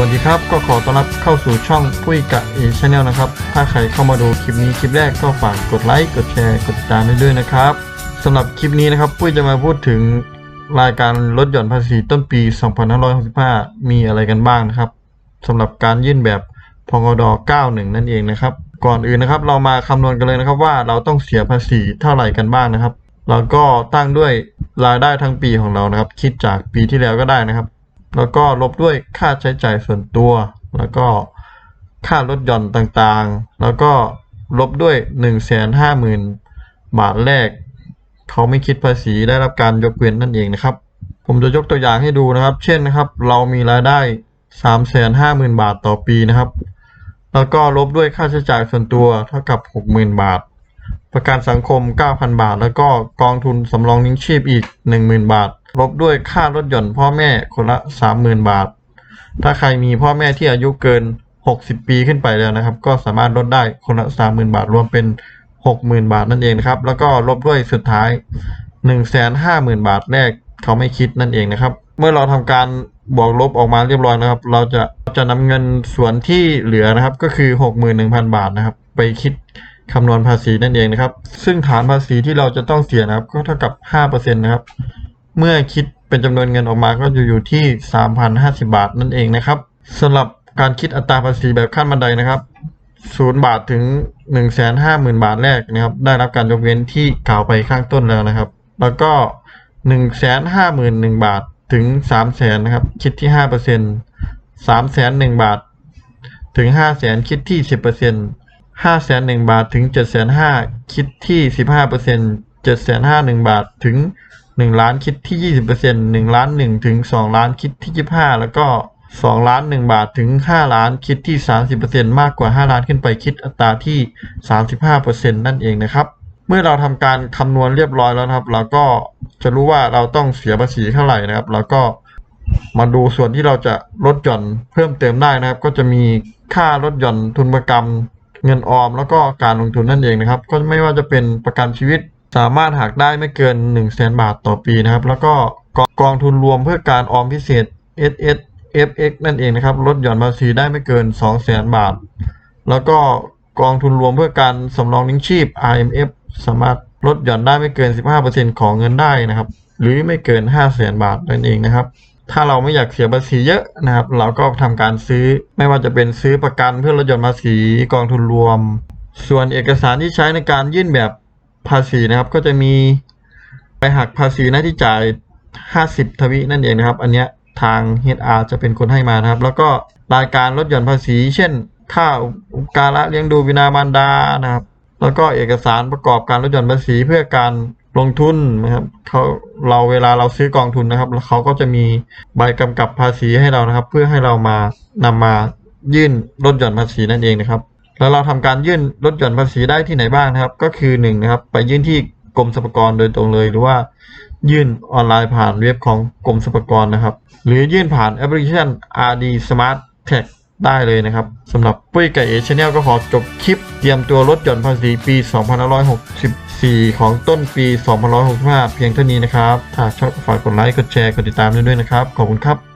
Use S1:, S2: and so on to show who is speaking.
S1: วัสดีครับก็ขอต้อนรับเข้าสู่ช่องปุ้ยกะเอชแนลนะครับ ถ้าใครเข้ามาดูคลิปนี้คลิปแรกก็ฝากกดไลค์กดแชร์กดติดตามให้ด้วยนะครับสำหรับคลิปนี้นะครับปุ้ยจะมาพูดถึงรายการลดหย่อนภาษีต้นปี 2565 มีอะไรกันบ้างนะครับสำหรับการยื่นแบบพงด91 นั่นเองนะครับ ก่อนอื่นนะครับ เรามาคำนวณกันเลยนะครับว่าเราต้องเสียภาษีเท่าไหร่กันบ้างนะครับ เราก็ตั้งด้วยรายได้ทั้งปีของเรานะครับ คิดจากปีที่แล้วก็ได้นะครับ แล้วก็ลบด้วยค่าใช้จ่ายส่วนตัว แล้วก็ค่าลดหย่อนต่างๆ แล้วก็ลบด้วย1นึ่งแสนห้าหมื่นบาทแรก เขาไม่คิดภาษีได้รับการยกเว้นนั่นเองนะครับ ผมจะยกตัวอย่างให้ดูนะครับ เช่นนะครับ เรามีรายได้3ามแสนห้าหมื่นบาทต่อปีนะครับ แล้วก็ลบด้วยค่าใช้จ่ายส่วนตัวเท่ากับ 60,000 บาท ประกันสังคม 9,000 บาท แล้วก็กองทุนสำรองเลี้ยงชีพอีก 10,000 บาท ลบด้วยค่าลดหย่อนพ่อแม่คนละ 30,000 บาท ถ้าใครมีพ่อแม่ที่อายุเกิน 60 ปีขึ้นไปแล้วนะครับ ก็สามารถลดได้คนละ 30,000 บาท รวมเป็น 60,000 บาทนั่นเองนะครับ แล้วก็ลบด้วยสุดท้าย 150,000 บาทแรกเขาไม่คิดนั่นเองนะครับ เมื่อเราทำการบวกลบออกมาเรียบร้อยนะครับ เราจะจะนำเงินส่วนที่เหลือนะครับ ก็คือ 61,000 บาทนะครับ ไปคิด คำนวณภาษีนั่นเองนะครับ ซึ่งฐานภาษีที่เราจะต้องเสียนะครับ ก็เท่ากับ 5%นะครับ เมื่อคิดเป็นจำนวนเงินออกมาก็จะอยู่ที่ 3,050 บาทนั่นเองนะครับสำหรับการคิดอัตราภาษีแบบขั้นบันไดนะครับ 0 บาทถึง 150,000 บาทแรกนะครับ ได้รับการยกเว้นที่กล่าวไปข้างต้นแล้วนะครับ แล้วก็ 151,000 บาทถึง 300,000นะครับ คิดที่ 5% 301,000 บาท ถึง 500,000 คิดที่ 10% 501,000บาทถึง705,000คิดที่15% 751,000บาทถึง1ล้านคิดที่20% 1ล้าน1ถึง2ล้านคิดที่25แล้วก็2ล้าน1บาทถึง5ล้านคิดที่30%มากกว่า5ล้านขึ้นไปคิดอัตราที่35%นั่นเองนะครับ เมื่อเราทำการคำนวณเรียบร้อยแล้วครับ เราก็จะรู้ว่าเราต้องเสียภาษีเท่าไหร่นะครับ แล้วก็มาดูส่วนที่เราจะลดหย่อนเพิ่มเติมได้นะครับ ก็จะมีค่าลดหย่อนทุนประกัน เงินออมแล้วก็การลงทุนนั่นเองนะครับ ก็ไม่ว่าจะเป็นประกันชีวิตสามารถหักได้ไม่เกิน1 0 0 0 0แสนบาทต่อปีนะครับ แล้วก็กองกองทุนรวมเพื่อการออมพิเศษ S S F X นั่นเองนะครับลดหย่อนภาษีได้ไม่เกิน 2 0 0 0 0 0บาท แล้วก็กองทุนรวมเพื่อการสำรองเลี้ยงชีพ I M F สามารถลดหย่อนได้ไม่เกิน 15%ของเงินได้นะครับ หรือไม่เกิน 5 0 0 0 0 0บาทนั่นเองนะครับ ถ้าเราไม่อยากเสียภาษีเยอะนะครับ เราก็ทำการซื้อไม่ว่าจะเป็นซื้อประกันเพื่อลดหย่อนภาษีกองทุนรวม ส่วนเอกสารที่ใช้ในการยื่นแบบภาษีนะครับ ก็จะมีไปหักภาษีหน้าที่จ่าย 50 ทวินั่นเองนะครับ อันเนี้ยทาง HR จะเป็นคนให้มานะครับ แล้วก็รายการลดหย่อนภาษี เช่นค่าอุปการะเลี้ยงดูบิดามารดานะครับ แล้วก็เอกสารประกอบการลดหย่อนภาษีเพื่อการ ลงทุนนะครับเขาเราเวลาเราซื้อกองทุนนะครับเขาก็จะมีใบกำกับภาษีให้เรานะครับ เพื่อให้เรามานำมายื่นลดหย่อนภาษีนั่นเองนะครับ แล้วเราทำการยื่นลดหย่อนภาษีได้ที่ไหนบ้างนะครับ ก็คือหนึ่งนะครับ ไปยื่นที่กรมสรรพากรโดยตรงเลย หรือว่ายื่นออนไลน์ผ่านเว็บของกรมสรรพากรนะครับ หรือยื่นผ่านแอปพลิเคชัน RD Smart Tag ได้เลยนะครับสำหรับปุ้ยไก่เอชแนลก็ขอจบคลิปเตรียมตัวลดหย่อนภาษีปี 4 ของต้นปี 2565 เพียงเท่านี้นะครับ ถ้าชอบฝากกดไลค์ กดแชร์ กดติดตามด้วยนะครับ ขอบคุณครับ